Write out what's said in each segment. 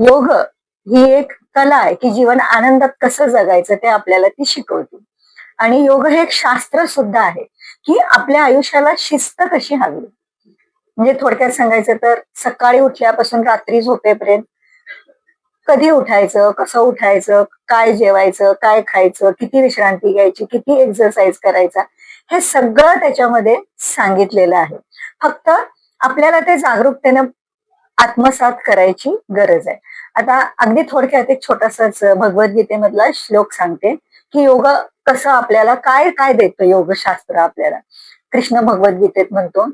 योग ही एक कला आहे की जीवन आनंदात कसं जगायचं ते आपल्याला ती शिकवते. आणि योग हे एक शास्त्र सुद्धा आहे की आपल्या आयुष्याला शिस्त कशी हवी. म्हणजे थोडक्यात सांगायचं तर सकाळी उठल्यापासून रात्री झोपेपर्यंत कधी उठायचं कसं उठायचं काय जेवायचं काय खायचं किती विश्रांती घ्यायची किती एक्झरसाइज करायचा हे सगळं त्याच्यामध्ये सांगितलेलं आहे. फक्त आपल्याला ते जागरूकतेनं आत्मसात करायची गरज आहे. आता अगदी थोडक्यात एक छोटासाच भगवद्गीतेमधला श्लोक सांगते की योग कसं आपल्याला काय काय देतं योगशास्त्र आपल्याला? कृष्ण भगवद्गीतेत म्हणतो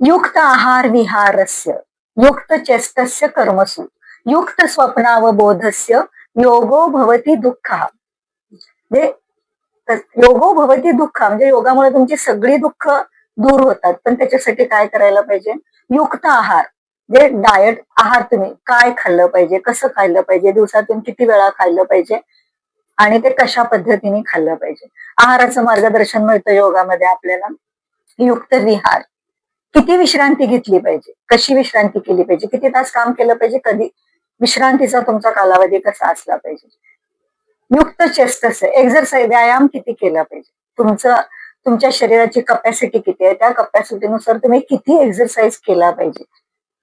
युक्त आहार विहारस्य युक्त चेष्टस्य कर्मसु युक्त स्वप्नावबोधस्य योगो भवती दुःख. म्हणजे योगो भवती दुःख म्हणजे योगामुळे तुमची सगळी दुःख दूर होतात. पण त्याच्यासाठी काय करायला पाहिजे? युक्त आहार. जे डायट आहार तुम्ही. काय खाल्लं पाहिजे? कसं खाल्लं पाहिजे? दिवसातून किती वेळा खाल्लं पाहिजे? आणि ते कशा पद्धतीने खाल्लं पाहिजे? आहाराचं मार्गदर्शन मिळतं योगामध्ये आपल्याला. युक्त विहार. किती विश्रांती घेतली पाहिजे? कशी विश्रांती केली पाहिजे? किती तास काम केलं पाहिजे? कधी? विश्रांतीचा तुमचा कालावधी कसा असला पाहिजे? युक्त चेस्ट एक्झरसाइज व्यायाम किती केला पाहिजे? तुमचं तुमच्या शरीराची कपॅसिटी किती आहे? त्या कपॅसिटीनुसार तुम्ही किती एक्झरसाइज केला पाहिजे?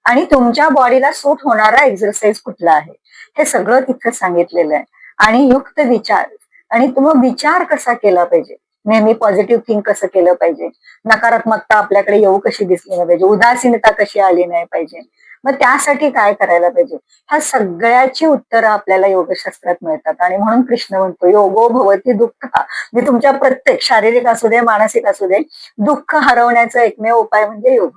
आणि तुमच्या बॉडीला सूट होणारा एक्झरसाइज कुठला आहे? हे सगळं तिथं सांगितलेलं आहे. आणि युक्त विचार. आणि तुम्ही विचार कसा केला पाहिजे? नेहमी पॉझिटिव्ह थिंक कसं केलं पाहिजे? नकारात्मकता आपल्याकडे येऊ कशी दिसली नाही पाहिजे? उदासीनता कशी आली नाही पाहिजे? मग त्यासाठी काय करायला पाहिजे? ह्या सगळ्याची उत्तरं आपल्याला योगशास्त्रात मिळतात. आणि म्हणून कृष्ण म्हणतो योगो भवती दुःख. म्हणजे तुमच्या प्रत्येक शारीरिक असू दे मानसिक असू दे दुःख हरवण्याचा एकमेव उपाय म्हणजे योग.